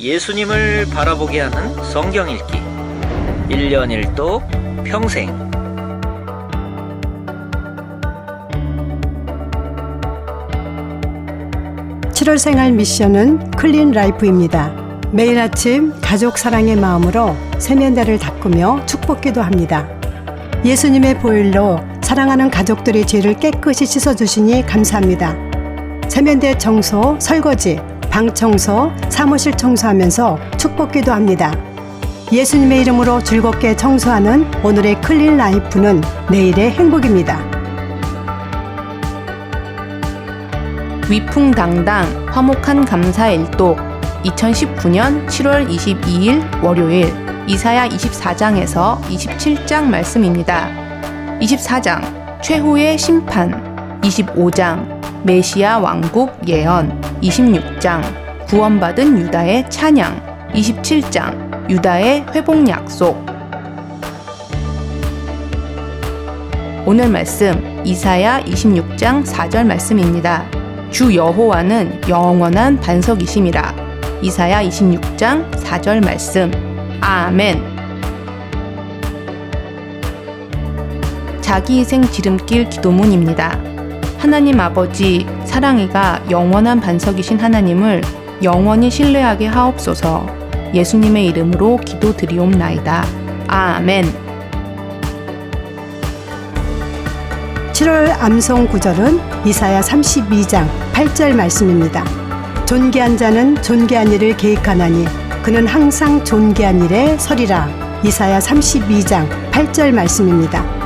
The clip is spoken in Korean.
예수님을 바라보게 하는 성경 읽기 1년 1도 평생 7월 생활 미션은 클린 라이프입니다. 매일 아침 가족 사랑의 마음으로 세면대를 닦으며 축복기도 합니다. 예수님의 보혈로 사랑하는 가족들의 죄를 깨끗이 씻어주시니 감사합니다. 세면대 청소, 설거지, 방 청소, 사무실 청소하면서 축복기도 합니다. 예수님의 이름으로 즐겁게 청소하는 오늘의 클린 라이프는 내일의 행복입니다. 위풍당당 화목한 감사일독 2019년 7월 22일 월요일 이사야 24장에서 27장 말씀입니다. 24장 최후의 심판 25장 메시아 왕국 예언 26장 구원받은 유다의 찬양 27장 유다의 회복 약속 오늘 말씀 이사야 26장 4절 말씀입니다. 주 여호와는 영원한 반석이심이라. 이사야 26장 4절 말씀. 아멘. 자기 희생 지름길 기도문입니다. 하나님 아버지 사랑이가 영원한 반석이신 하나님을 영원히 신뢰하게 하옵소서. 예수님의 이름으로 기도드리옵나이다. 아멘. 7월 암송 구절은 이사야 32장 8절 말씀입니다. 존귀한 자는 존귀한 일을 계획하나니 그는 항상 존귀한 일에 서리라. 이사야 32장 8절 말씀입니다.